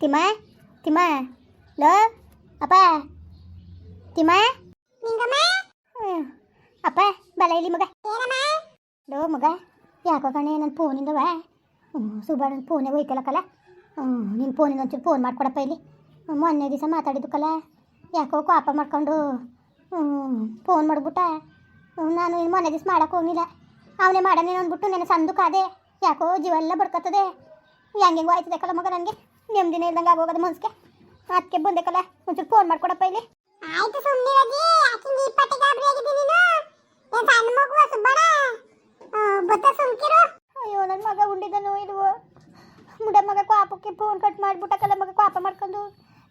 Timma Timma. Low ಅಪ್ಪ. ತಿಮ್ಮ. ಅಪ್ಪ ಬಲ ಇಲ್ಲಿ ಮಗ. ಲೋ ಮಗ ಯಾಕೋ ಕಣೆ ನನ್ನ ಫೋನಿಂದವ ಸುಬ್ಬ ನನ್ನ ಫೋನೇ ಹೋಯ್ತಲ್ಲಕ್ಕಲ್ಲ ಹ್ಞೂ ನಿನ್ನ ಫೋನಿಂದ ಒಂಚೂರು ಫೋನ್ ಮಾಡ್ಕೊಡಪ್ಪ ಇಲ್ಲಿ. ಮೊನ್ನೆ ದಿವಸ ಮಾತಾಡಿದ್ದಕ್ಕಲ್ಲ ಯಾಕೋ ಕೋಪ ಮಾಡ್ಕೊಂಡು ಫೋನ್ ಮಾಡಿಬಿಟ್ಟ. ನಾನು ಇನ್ನು ಮೊನ್ನೆ ದಿವಸ ಮಾಡಕ್ಕೆ ಹೋಗಿಲ್ಲ ಅವನೇ ಮಾಡನೇನು ಅಂದ್ಬಿಟ್ಟು ನೆನೆ ಸಂದು ಕಾದೆ. ಯಾಕೋ ಜೀವ ಎಲ್ಲ ಬಡ್ಕತ್ತದೆ. ಹೆಂಗೆ ಆಯ್ತದೆ ಕಲ್ಲ ಮಗ ನನಗೆ. ನೆಮ್ಮದಿನ ಇಲ್ದಂಗೆ ಆಗೋಗೋದು ಮನ್ಸಿಗೆ. ಅದಕ್ಕೆ ಬಂದೇಕಲ್ಲ ಒಂಚೂರು ಫೋನ್ ಮಾಡ್ಕೊಡಪ್ಪ ಇಲ್ಲಿ. ಆಯ್ತು ಸುಮ್ಮನಿರಜಿ ಆಕಿಂಗ್ ಇಪ್ಪತ್ತು ಗಾಬರಿ ಆಗಿದ್ದೀನಿ ನೀನು. ಏನ್ ಸಣ್ಣ ಮಗುವ ಸುಬ್ಬಣ ಬತ್ತ ಸುಮ್ಕಿರು. ಅಯ್ಯೋ ನನ್ನ ಮಗ ಉಂಡಿದನು ಇಲ್ವೋ ಮುಡ ಮಗ ಕ್ವಾಪಕ್ಕೆ ಫೋನ್ ಕಟ್ ಮಾಡ್ಬಿಟ್ಟಕ್ಕಲ್ಲ ಮಗ ಕ್ವಾಪ ಮಾಡ್ಕೊಂಡು.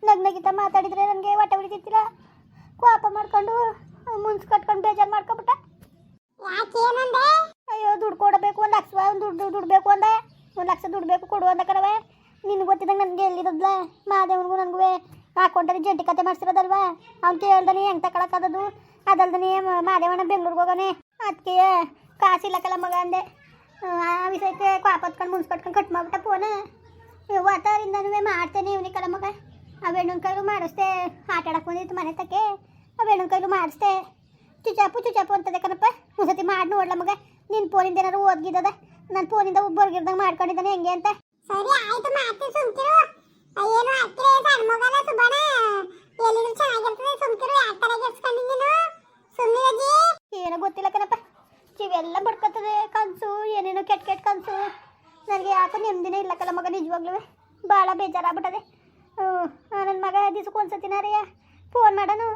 ನಗ್ನಗಿತ ಮಾತಾಡಿದ್ರೆ ನನಗೆ ಹೊಟ್ಟೆ ಹೊಡಿತಿತ್ತಿಲ್ಲ ಕ್ವಾಪ ಮಾಡ್ಕೊಂಡು ಮುನ್ಸ್ ಕಟ್ಕೊಂಡು ಬೇಜಾರು ಮಾಡ್ಕೊಬಿಟ್ಟ. ಯಾಕೆ ಏನಂದೆ? ಅಯ್ಯೋ ದುಡ್ಡು ಕೊಡಬೇಕು ಒಂದು ಲಕ್ಷ ಒಂದು ದುಡ್ಡು ಬೇಕು ಅಂದ ಒಂದು ಲಕ್ಷ ದುಡ್ಡು ಬೇಕು ಕೊಡು ಅಂದ ಕರವೆ ನಿನ್ಗೆ ಗೊತ್ತಿದ್ದಂಗೆ ನನಗೆ ಎಲ್ಲಿರೋದ್ಲ ಮಾದೇವನಿಗೂ ನನಗೂ ಹಾಕೊಂಡ್ರೆ ಜಂಟಿ ಕತೆ ಮಾಡಿಸಿರೋದಲ್ವಾ? ಅವ್ನು ಕೇಳ್ದಾನೆ ಹೆಂಗೆ ತಗೊಳಕ್ಕದದು ಅದಲ್ದನೆ ಮಾದೇವಣ್ಣ ಬೆಂಗ್ಳೂರಿಗೆ ಹೋಗೋನೆ. ಅದಕ್ಕೆ ಕಾಸಿಲ್ಲಕ್ಕಲ್ಲ ಮಗ ಅಂದೆ. ಆ ವಿಷಯಕ್ಕೆ ಕ್ವಾಪ ಹೊತ್ಕೊಂಡು ಕಟ್ ಮಾಡ್ಬಿಟ್ಟ ಫೋನ ವಾತಾರಿಂದನೂ ಮಾಡ್ತೇನೆ ಇವನಿಕಲ್ಲ ಮಗ. ಆ ಹೆಣ್ಣನ ಕೈಲು ಮಾಡಿಸ್ದೆ. ಆಟ ಆಡಕ್ಕೆ ಬಂದಿತ್ತು ಮನೆ ತಕ್ಕೆ. ಆ ಹೆಣ್ಣನ ಕೈಲು ಮಾಡಿಸ್ದೆ. ಚುಚಾಪು ಚುಚಾಪು ಅಂತದೆ ಕಣಪ್ಪ. ಒಂದ್ಸತಿ ಮಾಡಿ ನೋಡ್ಲ ಮಗ. ನಿನ್ನ ಫೋನಿಂದ ಏನಾರು ಓದ್ಗಿದ್ದದ ನನ್ನ ಫೋನಿಂದ ಒಬ್ಬರ್ಗಿರ್ದಂಗೆ ಮಾಡ್ಕೊಂಡಿದ್ದಾನೆ ಹೆಂಗೆ ಅಂತ. ಸರಿ, ಆಯ್ತು ಮಾತು ಸುಮ್ಕಿರು. ಏನು ಅಕ್ಕಿರೆ ಸಣ್ಣ ಸುಬಣ ಎಲ್ಲಿದ್ರು ಚೆನ್ನಾಗಿರ್ತದೆ, ಸುಮ್ಕಿರು. ಯಾವ ತರ ಗೆಡ್ಸ್ಕೊಂಡಿ ನೀನು? ಸುಮ್ಮನಿರಜಿ ಏನೋ ಗೊತ್ತಿಲ್ಲ ಕಣಪ್ಪ. ಇವೆಲ್ಲ ಬಡ್ಕೊತದೆ ಕನಸು, ಏನೇನೋ ಕೆಟ್ಟ ಕೆಟ್ಟ ಕನಸು. ನನಗೆ ಯಾಕೋ ನೆಮ್ಮದಿನೇ ಇಲ್ಲ ಕಲ ಮಗ, ನಿಜವಾಗ್ಲೂ. ಭಾಳ ಬೇಜಾರಾಗ್ಬಿಟ್ಟದೆ. ನನ್ನ ಮಗ ದಿವ್ಸಕ್ಕೆ ರೀ ಫೋನ್ ಮಾಡೋನು.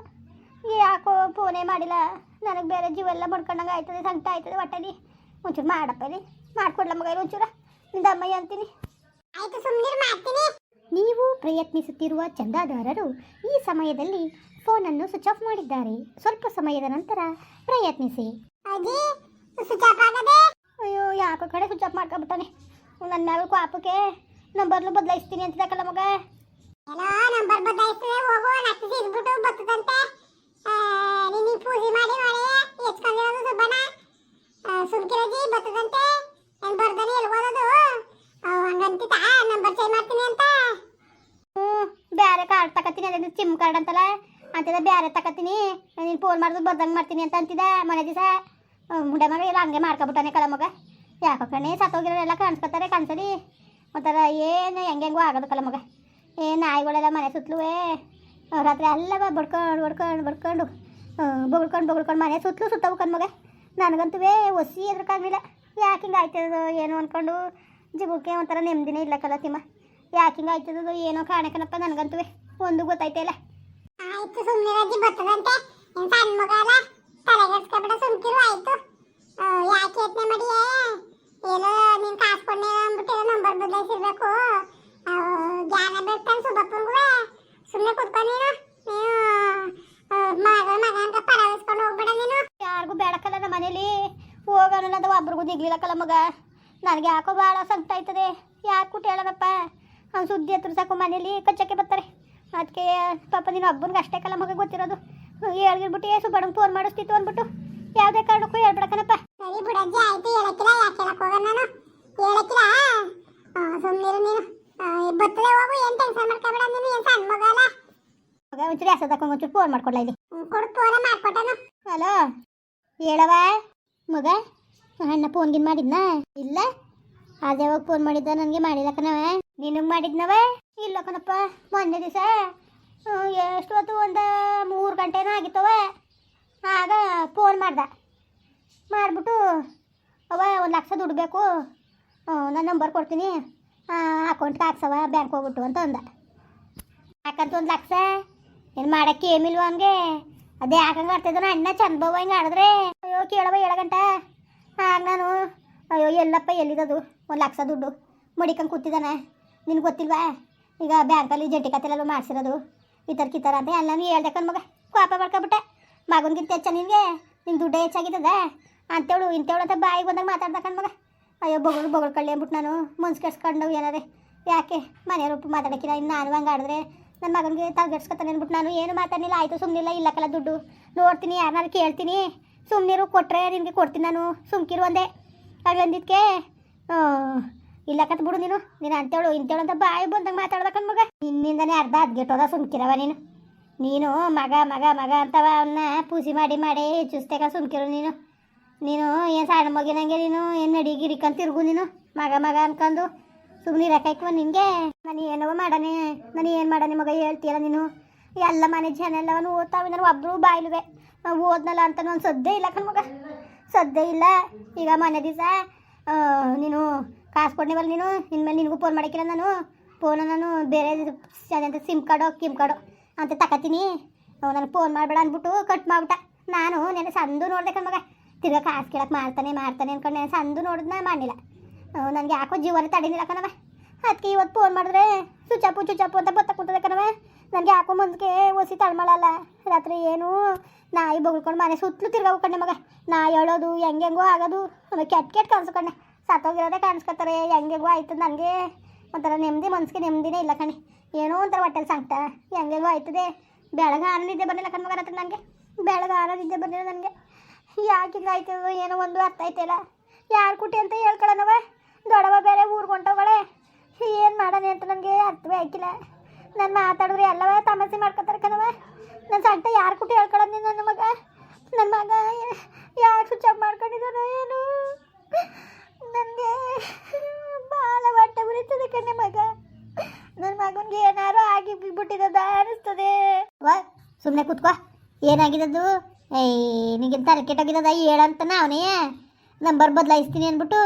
ಯಾಕೋ ಫೋನೇ ಮಾಡಿಲ್ಲ. ನನಗೆ ಬೇರೆ ಜೀವೆಲ್ಲ ಬಡ್ಕೊಂಡಂಗೆ ಆಯ್ತದೆ, ಸಂಕಟ ಆಯ್ತದೆ ಒಟ್ಟಲ್ಲಿ ಒಂಚೂರು ಮಾಡಪ್ಪ ಇಲ್ಲಿ ಮಾಡ್ಕೊಡ್ಲ ಮಗ ಇಲ್ಲಿ ಒಂಚೂರ. ನಿಂದ ಅಮ್ಮಯ್ಯ ಅಂತೀನಿ. ನೀವು ಪ್ರಯತ್ನಿಸುತ್ತಿರುವ ಚಂದಾದಾರರು ಈ ಸಮಯದಲ್ಲಿ ಫೋನನ್ನು ಸ್ವಿಚ್ ಆಫ್ ಮಾಡಿದ್ದಾರೆ. ಸ್ವಲ್ಪ ಸಮಯದ ನಂತರ ಪ್ರಯತ್ನಿಸಿ. ಅಯ್ಯೋ ಯಾಕೋ ಕಡೆ ಸ್ವಿಚ್ ಆಫ್ ಮಾಡ್ಕೊಬಿಟ್ಟಾನೆ ನನ್ನ ಮ್ಯಾಲ ಆಪಕ್ಕೆ ನಂಬರ್ನು ಬದಲಾಯಿಸ್ತೀನಿ ಅಂತಿದ್ದಕ್ಕಲ್ಲ ಮಗ ಏನೋ ನಂಬರ್ ಬದಲಾಯಿಸ್ತದೆ ಹೋಗು ನಕ್ಕು ಸಿದ್ಬಿಟ್ಟು ಬರ್ತದಂತೆ ನೀನು ಪೂಜೆ ಮಾಡಿ ಮಾಡಿ ಎಚ್ಕೊಂಡಿರೋದು ಸುಬ್ಬಣ್ಣ ಸುಮ್ಕಿರಜಿ ಬರ್ತದಂತೆ ಏನ್ ಬರ್ದಾನೆ ಎಲ್ಲಿ ಓದೋದು ಹಂಗಂತಿತ್ತ ನಂಬರ್ ಚೇಂಜ್ ಮಾಡ್ತೀನಿ ಅಂತ ಹ್ಞೂ ಬೇರೆ ಕಾರ್ಡ್ ತಗೋತೀನಿ ಅದೇ ಸಿಮ್ ಕಾರ್ಡ್ ಅಂತಲ್ಲ ಅಂತಿದ ಬೇರೆ ತಕತ್ತೀನಿ ನೀನು ಫೋನ್ ಮಾಡಿದ್ರು ಬರ್ದಂಗೆ ಮಾಡ್ತೀನಿ ಅಂತ ಅಂತಿದ. ಮನೆ ದಿವಸ ಮುಂಡೆ ಮಗ ಇಲ್ಲ ಹಂಗೆ ಮಾಡ್ಕೊಬಿಟ್ಟಾನೆ ಕಲ ಮಗ. ಯಾಕೋ ಕಣೆ ಸತ್ತೋಗಿರೋರೆಲ್ಲ ಕಾಣಿಸ್ಕೊತಾರೆ, ಕಾಣಿಸಲಿ? ಒಂಥರ ಏನು ಹೆಂಗೆ ಹೆಂಗೋ ಆಗೋದು ಕಲ ಮಗ. ಏ, ನಾಯಿಗಳೆಲ್ಲ ಮನೆ ಸುತ್ತಲುವೆ ರಾತ್ರಿ ಎಲ್ಲ ಬಡ್ಕೊಂಡು ಬಡ್ಕೊಂಡು ಬಡ್ಕೊಂಡು ಬೊಗಳ್ಕೊಂಡು ಬೊಗಳ್ಕೊಂಡು ಮನೆ ಸುತ್ತಲೂ ಸುತ್ತವು ಕಣ್ ಮಗ. ನನಗಂತೂ ಒಸಿ ಎದ್ರಕ್ಕಾಗಲಿಲ್ಲ ಯಾಕೆ ಹಿಂಗೆ ಆಯ್ತದೋ ಏನು ಅಂದ್ಕೊಂಡು ಜಿಗುಕ್ಕೆ ಒಂಥರ ನೆಮ್ಮದಿನೇ ಇಲ್ಲ ಕಲ ತಿಮ್ಮ. ಯಾಕೆ ಹಿಂಗೆ ಆಯ್ತದ ಏನೋ ಕಾಣಕನಪ್ಪ ನನಗಂತೂ ಒಂದು ಗೊತ್ತಾಯ್ತಾ ಇಲ್ಲ. ಆಯ್ತು ಸುಮ್ನಿರಜಿ ಬರ್ತದಂತೆ. ಏನ್ ಸಣ್ಣ ಮಗ ಅಲ್ಲ ತಲೆಗೆಡ್ಸ್ಕೊಬೇಡ ಸುಮ್ಕಿರು, ಆಯ್ತು. ಯಾಕೆ ಯತ್ನೆ ಮಾಡಿಯೇ? ಏನೋ ನೀನ್ ಕಾಸು ಕೊಡ್ನೇ ಅಂದ್ಬಿಟ್ಟು ನಂಬರ್ ಬದಲಾಯಿಸಿರ್ಬೇಕು. ಜ್ಞಾನ ಬರ್ತಾನೆ ಸುಬ್ಬಪ್ಪಂಗುವೆ. ಸುಮ್ಮನೆ ಕುತ್ಕೊ ನೀನು. ನೀನು ಮಗ ಮಗ ಅಂತ ಪರಾವಿಸ್ಕೊಂಡು ಹೋಗ್ಬೇಡ ನೀನು. ಯಾರಿಗೂ ಬೇಡಕ್ಕಲ್ಲ ನಮ್ಮ ಮನೇಲಿ. ಹೋಗೋಣ ಅದು ಒಬ್ರಿಗೂ ದಿಗ್ಲಿಲ್ಲಕ್ಕಲ್ಲ ಮಗ. ನನಗೆ ಯಾಕೋ ಭಾಳ ಸಂಕಟ ಆಯ್ತದೆ. ಯಾರು ಕುಟ್ಟು ಹೇಳೋದಪ್ಪ? ಸುದ್ದಿ ಹತ್ರ ಸಾಕು ಮನೇಲಿ. ಕಚ್ಚಕ್ಕೆ ಬರ್ತಾರೆ. ಅದಕ್ಕೆ ಪಾಪ ನೀನು ಒಬ್ಬನಿಗೆ ಅಷ್ಟೇ ಕಲ ಮಗ ಗೊತ್ತಿರೋದು. ಹೇಳ್ಗಿರ್ಬಿಟ್ಟು ಸುಬ್ಬಣ್ಣಗೆ ಫೋನ್ ಮಾಡಿಸ್ತಿತ್ತು ಅಂದ್ಬಿಟ್ಟು ಯಾವುದೇ ಕಾರಣಕ್ಕೂ ಹೇಳ್ಬಿಡಕ್ಕನಪ್ಪ. ಸರಿ ಬಿಡಜ್ಜಿ ಆಯ್ತು ಹೇಳಕ್ಕಿಲ್ಲ ಯಾಕೆ ಹೇಳಕ್ ಹೋಗೋಣ ನಾನು? ಹೇಳಕ್ಕಿಲ್ಲ? ಸುಮ್ಮನಿರು ನೀನು. ಆ, ಹೋಗು ಏನು ಟೆನ್ಷನ್ ಮಾಡ್ಕೊಬೇಡ ನೀನು ಏನು ಸಣ್ಣ ಮಗ ಅಲ್ಲ? ಮಗ ಒಂಚೂರು ಹೆಸರು ತಕೊಂಡು ಒಂಚೂರು ಫೋನ್ ಮಾಡ್ಕೊಡ್ಲ ಇಲ್ಲಿ? ಕೊಡು ಫೋನ ಮಾಡ್ಕೊಟ್ಟನು. ಹಲೋ ಹೇಳವ ಮಗ ಅಣ್ಣ ಫೋನ್ ಗಿನ್ ಮಾಡಿದ್ನ? ಇಲ್ಲ? ಅದೇ ಹೋಗಿ ಫೋನ್ ಮಾಡಿದ್ದ ನನಗೆ ಮಾಡಿಲ್ಲ ಕಣವ ನಿನಗೆ ಮಾಡಿದ್ನವ ಇಲ್ಲ ಕಣಪ್ಪ, ಮೊನ್ನೆ ದಿವಸ ಎಷ್ಟು ಹೊತ್ತು ಒಂದು ಮೂರು ಗಂಟೆನೂ ಆಗಿತ್ತವ ಆಗ ಫೋನ್ ಮಾಡ್ದೆ. ಮಾಡಿಬಿಟ್ಟು ಅವ ಒಂದು ಲಕ್ಷ ದುಡ್ಡು ಬೇಕು ನಾನು ನಂಬರ್ ಕೊಡ್ತೀನಿ. ಅಕೌಂಟ್ಗೆ ಹಾಕ್ಸವ ಬ್ಯಾಂಕ್ ಹೋಗ್ಬಿಟ್ಟು ಅಂತ ಅಂದ. ಯಾಕಂತ ಒಂದು ಲಕ್ಷ? ಏನು ಮಾಡಕ್ಕೆ ಏಮಿಲ್ವ ಅವನಿಗೆ? ಅದೇ ಯಾಕಂಗೆ ಬರ್ತಿದ್ರು ಅಣ್ಣ ಚಂದ ಬವ ಹಿಂಗೆ ಆಡಿದ್ರೆ. ಅಯ್ಯೋ ಕೇಳವ ಏಳು ಗಂಟೆ. ಆಗ ನಾನು, ಅಯ್ಯೋ, ಎಲ್ಲಪ್ಪ ಎಲ್ಲಿದದು? ಒಂದು ಲಕ್ಷ ದುಡ್ಡು. ಮಡಿಕಂಗೆ ಕೂತಿದ್ದಾನೆ. ನಿನ್ಗೆ ಗೊತ್ತಿಲ್ವಾ? ಈಗ ಬ್ಯಾಂಕಲ್ಲಿ ಜಂಟಿ ಕತೆಲೆಲ್ಲ ಮಾಡಿಸಿರೋದು. ಈ ಥರ ಕಿತ್ತರ ಅಂತ ಎಲ್ಲನೂ ಹೇಳ್ದೆ ಕಣ್ ಮಗ. ಕೋಪ ಮಾಡ್ಕೊಬಿಟ್ಟೆ. ಮಗನಿಗಿಂತ ಹೆಚ್ಚ ನಿನಗೆ. ನಿನ್ನ ದುಡ್ಡು ಹೆಚ್ಚಾಗಿದ್ದದ. ಅಂತೇಳು ಇಂಥೇಳು ಅಂತ ಬಾಯಿಗೆ ಬಂದಾಗ ಮಾತಾಡ್ದ ಕಣ್ ಮಗ. ಅಯ್ಯೋ, ಬೊಗಳು ಬೊಗಳು ಕಳ್ಳಿ ಅಂದ್ಬಿಟ್ಟು ನಾನು ಮನ್ಸು ಕೆಡ್ಸ್ಕೊಂಡು ಏನಾರೆ ಯಾಕೆ? ಮನೆಯವ್ರು ಉಪ್ಪು ಮಾತಾಡಕ್ಕಿಲ್ಲ. ಇನ್ನು ನಾನು ಹಂಗೆ ಆಡಿದ್ರೆ ನನ್ನ ಮಗನಿಗೆ ತಲೆಗೆಡ್ಸ್ಕೊತಾನೆ ಅಂದ್ಬಿಟ್ಟು ನಾನು ಏನು ಮಾತಾಡಲಿಲ್ಲ. ಆಯಿತು ಸುಮ್ಮನಿಲ್ಲ ಇಲ್ಲ ದುಡ್ಡು. ನೋಡ್ತೀನಿ ಯಾರನ್ನಾರು ಕೇಳ್ತೀನಿ. ಸುಮ್ಮನಿರು ಕೊಟ್ಟರೆ ನಿಮಗೆ ಕೊಡ್ತೀನಿ ನಾನು. ಸುಮ್ಕಿರು ಒಂದೇ ಹಾಗೆ ಅಂದಿದ್ದಕ್ಕೆ ಇಲ್ಲ ಕತ್ ಬಿಡು ನೀನು. ನೀನು ಅಂತೇಳು, ಇಂತೇಳು ಅಂತ ಬಾಯಿ ಬಂದಂಗೆ ಮಾತಾಡ್ಬೇಕನ್ ಮಗ. ನಿನ್ನಿಂದನೇ ಅರ್ಧ ಅದ್ಗೆಟ್ಟೋದ ಸುಮ್ಕಿರವ ನೀನು. ನೀನು ಮಗ ಮಗ ಮಗ ಅಂತವ ಅವನ್ನ ಪೂಜೆ ಮಾಡಿ ಮಾಡಿ ಚುಸ್ತೇಕ ಸುಮ್ಕಿರು ನೀನು. ನೀನು ಏನು ಸಣ್ಣ ಮಗಿನಂಗೆ ನೀನು, ಏನು ನಡಿ ಗಿರಿಕಂತ ತಿರುಗು ನೀನು. ಮಗ ಮಗ ಅನ್ಕೊಂಡು ಸುಮ್ಮನೆ ಇರಕಾಯ್ಕವ ನಿನಗೆ ನಾನು ಏನವ ಮಾಡನೆ? ನಾನು ಏನು ಮಾಡನೆ ಮಗ ಹೇಳ್ತೀರ ನೀನು. ಎಲ್ಲ ಮನೆ ಜನ ಎಲ್ಲವನು ಓದ್ತಾವೆ ನಾನು ಒಬ್ಬರು ಬಾಯ್ಲುವೆ. ಓದ್ನಲ್ಲ ಅಂತ ನಾನು ಸದ್ದೇ ಇಲ್ಲ ಕಣ್ ಮಗ. ಸದ್ದೇ ಇಲ್ಲ. ಈಗ ಮನೆ ದಿವಸ ನೀನು ಕಾಸು ಕೊಡ್ನೇವಲ್ಲ ನೀನು? ಇನ್ಮೇಲೆ ನಿನಗೂ ಫೋನ್ ಮಾಡಿಕ್ಕಿಲ್ಲ ನಾನು? ಫೋನ ನಾನು ಬೇರೆ ಅದಂತ ಸಿಮ್ ಕಾರ್ಡು ಕಿಮ್ ಕಾರ್ಡು ಅಂತ ತಕತೀನಿ. ನನಗೆ ಫೋನ್ ಮಾಡಬೇಡ ಅಂದ್ಬಿಟ್ಟು ಕಟ್ ಮಾಡ್ಬಿಟ್ಟ. ನಾನು ನೆನೆ ಸಂದು ನೋಡಿದೆ ಕಣ್ಮಗ ತಿರ್ಗಾ ಕಾಸು ಕೇಳಕ್ಕೆ ಮಾಡ್ತಾನೆ ಮಾಡ್ತಾನೆ ಅನ್ಕೊಂಡು ನೆನೆ ಸಂದು ನೋಡಿದ್ನ ಮಾಡಿಲ್ಲ ನನಗೆ ಯಾಕೋ ಜೀವನ ತಡೀನಿಲ್ಲ ಕಣವ ಅದಕ್ಕೆ ಇವತ್ತು ಫೋನ್ ಮಾಡಿದ್ರೆ ಚುಚ್ಚಪ್ಪು ಚುಚ್ಚಪ್ಪು ಅಂತ ಬತ್ತ ಕುಂತದೆ ಕಣವ ನನಗೆ ಯಾಕೋ ಮುಂದಕ್ಕೆ ಒಸಿ ತಳ್ಮಳಲ್ಲ. ರಾತ್ರಿ ಏನು ನಾಯಿ ಬೊಗಳ್ಕೊಂಡು ಮನೆ ಸುತ್ತಲೂ ತಿರ್ಗಾ ಕಣ್ಣೆ ಮಗ. ನಾಯಿ ಹೇಳೋದು ಹೆಂಗೆಂಗೋ ಆಗೋದು. ಕೆಟ್ಟ ಕೆಟ್ಟ ಕೆಟ್ಟ ಕಾಣಿಸ್ಕೊಂಡೆ ಸತ್ತೋಗಿರೋದೇ ಕಾಣಿಸ್ಕೊತಾರೆ. ಹೆಂಗೆಗೋ ಆಯ್ತದ ನನಗೆ. ಒಂಥರ ನೆಮ್ಮದಿ ಮನ್ಸಿಗೆ ನೆಮ್ಮದಿನೇ ಇಲ್ಲ ಕಣೆ. ಏನೋ ಒಂಥರ ಹೊಟ್ಟೆಲಿ ಸಂಕಟ. ಹೆಂಗೆಗೋ ಆಯ್ತದೆ. ಬೆಳಗ್ಗೆ ಆನಂದಿದ್ದೆ ಬಂದಿಲ್ಲ ಕಣ್ಮಗ ಹತ್ರ ನನಗೆ ಬೆಳಗ್ಗೆ ಆನಂದಿದ್ದೆ ಬಂದಿಲ್ಲ ನನಗೆ. ಯಾಕೆ ಆಯ್ತದೋ ಏನೋ ಒಂದು ಅರ್ಥ ಆಯ್ತಲ್ಲ. ಯಾರು ಕುಟಿ ಅಂತ ಹೇಳ್ಕೊಳ್ಳೋಣವ ದೊಡವ ಬೇರೆ ಊರ್ಗೆ ಹೊಂಟೋಗಳೆ. ಏನು ಮಾಡೋಣ ಅಂತ ನನಗೆ ಅರ್ಥವೇ ಆಯ್ಕಿಲ್ಲ. ನಾನು ಮಾತಾಡಿದ್ರೆ ಎಲ್ಲವ ತಮಾಷೆ ಮಾಡ್ಕೊತಾರೆ ಕಣವ. ನನ್ನ ಸಂಟ ಯಾರು ಕುಟಿ ಹೇಳ್ಕೊಳ್ಳೋದು ನೀನು ನನ್ನ ಮಗ? ನನ್ನ ಮಗ ಯಾರು ಸ್ವಿಚ್ ಆಫ್ ಮಾಡ್ಕೊಂಡಿದ್ದಾನೋ ಏನು? ನನಗೆ ಭಾಳ ಹೊಟ್ಟೆ ಉರಿತದೆ ಕಣ್ಣೆ ಮಗ. ನನ್ನ ಮಗನಿಗೆ ಏನಾರು ಆಗಿ ಬಿಟ್ಬಿಟ್ಟಿರೋದ ಅನಿಸ್ತದೆ. ವಾ ಸುಮ್ಮನೆ ಕೂತ್ಕೋ. ಏನಾಗಿದ್ದದು ಏಯ್ ನಿಂಗೆ ತಲೆ ಕೆಟ್ಟೋಗಿದ್ದದ ಹೇಳಂತಾನ ಅವನೇ? ನಂಬರ್ ಬದಲಾಯಿಸ್ತೀನಿ ಅಂದ್ಬಿಟ್ಟು.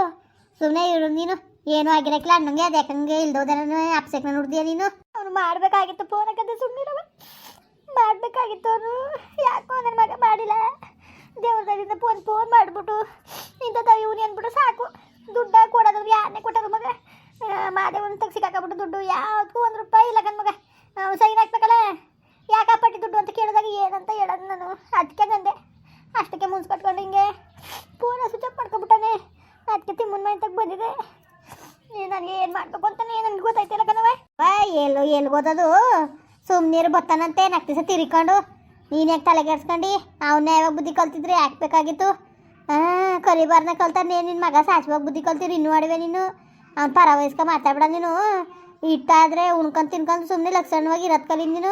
ಸುಮ್ಮನೆ ಇರು ನೀನು. ಏನು ಆಗಿರಕ್ಕಿಲ್ಲ. ಅಣ್ಣಂಗೆ ಅದು ಯಾಕಂಗೆ ಇಲ್ದೋದನ ಅಪ್ಸೆಕ್ನ ನೋಡಿದ್ಯ ನೀನು? ಅವನು ಮಾಡಬೇಕಾಗಿತ್ತು. ಫೋನ್ ಹಾಕಂತ ಸುಮ್ಮನಿರವ ಮಾಡಬೇಕಾಗಿತ್ತು ಅವನು. ಯಾಕೋ ನನ್ನ ಮಗ ಮಾಡಿಲ್ಲ. ದೇವ್ರದಿಂದ ಫೋನ್ ಫೋನ್ ಮಾಡಿಬಿಟ್ಟು ಇಂಥ ಇವನಿ ಅಂದ್ಬಿಟ್ಟು ಸಾಕು. ದುಡ್ಡ ಕೊಡೋದು ಯಾರನ್ನೇ ಕೊಟ್ಟರು ಮಗ. ಮಾದೇವನ ತೆಗ್ಸಿ ಸಿಕ್ಕಾಕಬಿಟ್ಟು ದುಡ್ಡು ಯಾವ್ದಕ್ಕೂ ಒಂದು ರೂಪಾಯಿ ಇಲ್ಲ ಕಣ್ ಮಗ. ಸೈನ್ ಹಾಕ್ಬೇಕಲ್ಲ? ಯಾಕಪ್ಪಟ್ಟಿ ದುಡ್ಡು ಅಂತ ಕೇಳಿದಾಗ ಏನಂತ ಹೇಳೋದು ನಾನು. ಅದಕ್ಕೆ ನಂದೆ. ಅಷ್ಟಕ್ಕೆ ಮುನ್ಸ್ ಕಟ್ಕೊಂಡು ಹಿಂಗೆ ಪೂರ್ಣ ಸ್ವಿಚ್ ಆಫ್ ಮಾಡ್ಕೊಬಿಟ್ಟಾನೆ ಅದಕ್ಕೆ ತಿಮ್ಮನ ಮನೆ ತಗ ಬಂದಿದೆ ನನಗೆ ಏನು ಮಾಡ್ಬೇಕು ಅಂತಾನೆ ನನಗೆ ಗೊತ್ತಾಯ್ತಿಲ್ಲ ಕಣವ ಬಾ ಎಲ್ಲಿ ಎಲ್ಲಿ ಓದೋದು? ಸುಮ್ಮನೀರು ಬತ್ತಾನಂತೆ ನಾಲ್ಕು ದಿವಸ ತಿರ್ಕೊಂಡು. ನೀನು ಯಾಕೆ ತಲೆಗೆಡ್ಸ್ಕೊಂಡು? ಅವನ್ನ ಯಾವಾಗ ಬುದ್ಧಿ ಕಲ್ತಿದ್ರೆ ಯಾಕೆ ಬೇಕಾಗಿತ್ತು? ಹಾಂ ಕಲಿಬಾರ್ನ ಕಲ್ತಾನೆ ನಿನ್ನ ಮಗ ಸಾಚ್ಬೇಕು ಬುದ್ಧಿ ಕಲ್ತಿರಿ, ಇನ್ನೂ ಆಡಿವೆ ನೀನು. ಅವ್ನು ಪರ ವಯಸ್ಕ ಮಾತಾಡ್ಬೇಡ ನೀನು. ಇಟ್ಟಾದರೆ ಉಣ್ಕೊಂಡು ತಿನ್ಕೊಂಡು ಸುಮ್ಮನೆ ಲಕ್ಷಣವಾಗಿ ಇರೋದು ಕಲಿ ನೀನು.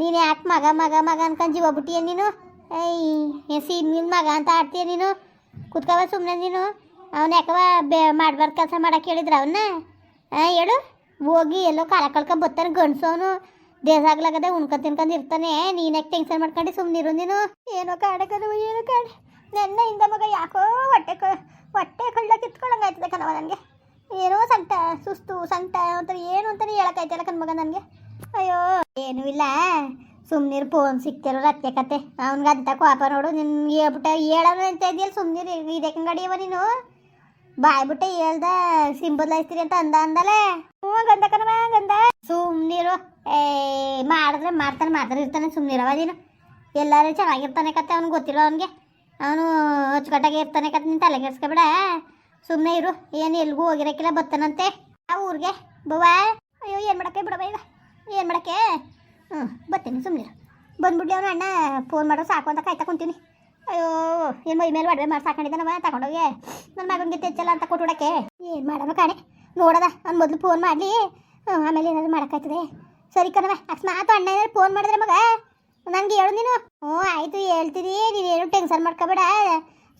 ನೀನು ಯಾಕೆ ಮಗ ಮಗ ಮಗ ಅನ್ಕೊಂಡು ಜೀವ ಬಿಟ್ಟಿಯ ನೀನು? ಏಯ್ ಸಿ ನಿನ್ನ ಮಗ ಅಂತ ಆಡ್ತೀಯ ನೀನು? ಕುತ್ಕವ ಸುಮ್ಮನೆ ನೀನು. ಅವನು ಯಾಕವ ಬೇ, ಮಾಡ್ಬಾರ್ದು ಕೆಲಸ ಮಾಡಕ್ಕೆ ಹೇಳಿದ್ರ ಅವನ್ನ ಹಾಂ ಹೇಳು. ಹೋಗಿ ಎಲ್ಲೋ ಕಾಲ ಕಳ್ಕೊಂಡು ಬರ್ತಾನೆ ಗಂಡಸೋನು ದೇಶ ಆಗ್ಲಾಗದೆ ಉಣ್ಕೊಂಡು ತಿನ್ಕೊಂಡು ಇರ್ತಾನೆ. ನೀನು ಯಾಕೆ ಟೆನ್ಷನ್ ಮಾಡ್ಕೊಂಡು ಸುಮ್ಮನಿರು ನೀನು? ಏನೋ ಕಾಡಕದು ಏನೋ ಕಾಡ. ನೆನ್ನೆ ಇಂದ ಮಗ ಯಾಕೋ ಹೊಟ್ಟೆ ಕ ಹೊಟ್ಟೆ ಕಳ್ಳ ಕಿತ್ಕೊಳ್ಳಂಗೆ ಆಯ್ತದೆ ಕಣವ ನನಗೆ. ಏನೋ ಸಂಕಟ ಸುಸ್ತು ಸಂಕಟ ಒಂಥರ ಏನು ಅಂತಾನೆ ಹೇಳಕ್ಕಾಯ್ತಲ್ಲ ಕಣ್ಮಗ ನನಗೆ. ಅಯ್ಯೋ, ಏನೂ ಇಲ್ಲ. ಸುಮ್ನಿರು ಫೋನ್ ಸಿಕ್ತಿರೋ ರತ್ಯ ಕತೆ. ಅವ್ನಿಗೆ ಅಂತ ಕೋಪ ನೋಡು ನಿನ್ಗೆ ಹೇಳ್ಬಿಟ್ಟೆ ಹೇಳೋಣ ಅಂತ ಇದೆಯಲ್ಲ ಸುಮ್ಮನಿರು ಇದಕ್ಕೆ ಗಡಿಯವ ನೀನು. ಬಾಯ್ಬಿಟ್ಟೆ ಹೇಳ್ದ ಸಿಮ್ ಬದಲಾಯಿಸ್ತೀರಿ ಅಂತ ಅಂದ ಅಂದಲೇ. ಹ್ಞೂ ಗಂಧ ಕಣವ ಗಂಧ ಸುಮ್ಮನಿರು ಏ, ಮಾಡಿದ್ರೆ ಮಾಡ್ತಾನೆ ಮಾಡ್ತಾನೆ ಇರ್ತಾನೆ ನೀನು. ಎಲ್ಲರೂ ಚೆನ್ನಾಗಿರ್ತಾನೆ ಕತೆ, ಅವ್ನಿಗೆ ಗೊತ್ತಿಲ್ಲ ಅವನಿಗೆ. ಅವನು ಅಚ್ಚುಕಟ್ಟಾಗಿ ಇರ್ತಾನೆ ಕತ್ ನೀನು ತಲೆ ಕೆಡ್ಸ್ಕೊಬೇಡ ಸುಮ್ಮನೆ ಇರು, ಏನು ಎಲ್ಗೂ ಹೋಗಿರಕ್ಕಿಲ್ಲ ಬರ್ತಾನಂತೆ ಆ ಊರಿಗೆ ಬವ್ವ. ಅಯ್ಯೋ, ಏನು ಮಾಡಕ್ಕೆ ಬಿಡವ ಈಗ ಏನು ಮಾಡಕ್ಕೆ? ಹ್ಞೂ ಬರ್ತೀನಿ ಸುಮ್ಮನೆ ಬಂದ್ಬಿಡ್ಲಿ ಅವನು ಅಣ್ಣ ಫೋನ್ ಮಾಡೋ ಸಾಕು ಅಂತ ಕಾಯ್ತಾ ಕುಂತೀನಿ. ಅಯ್ಯೋ, ಏನು ಮೈ ಮೇಲೆ ಒಡವೆ ಮಾಡಿ ಸಾಕೊಂಡಿದ್ದಾನವ, ತಗೊಂಡೋಗಿ. ನನ್ನ ಮಗನಿಗೆ ತೆಚ್ಚಲ್ಲ ಅಂತ ಕೊಟ್ಬಿಡಕ್ಕೆ ಏನು ಮಾಡೋಣ ಕಾಣೆ. ನೋಡದ, ಅವ್ನು ಮೊದಲು ಫೋನ್ ಮಾಡಲಿ. ಹ್ಞೂ ಆಮೇಲೆ ಏನಾದ್ರು ಮಾಡೋಕ್ಕಾಯ್ತದೆ. ಸರಿ ಕಣವ ಅಕಸ್ಮಾತ್ ಅಣ್ಣ ಏನಾದ್ರು ಫೋನ್ ಮಾಡಿದ್ರೆ ಮಗ. ನನಗೆ ಹೇಳು ನೀನು. ಹ್ಞೂ, ಆಯಿತು, ಹೇಳ್ತೀನಿ. ಏನು ಟೆನ್ಷನ್ ಮಾಡ್ಕೋಬೇಡ.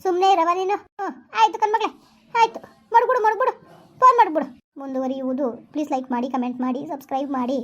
ಸುಮ್ಮನೆ ಇರವ ನೀನು. ಹ್ಞೂ, ಆಯಿತು ಕಣ್ಮಗಳೇ ಆಯಿತು ಮಾಡ್ಬಿಡು ಮಾಡ್ಬಿಡು ಫೋನ್ ಮಾಡ್ಬಿಡು. ಮುಂದುವರಿಯುವುದು. ಪ್ಲೀಸ್ ಲೈಕ್ ಮಾಡಿ ಕಮೆಂಟ್ ಮಾಡಿ ಸಬ್ಸ್ಕ್ರೈಬ್ ಮಾಡಿ.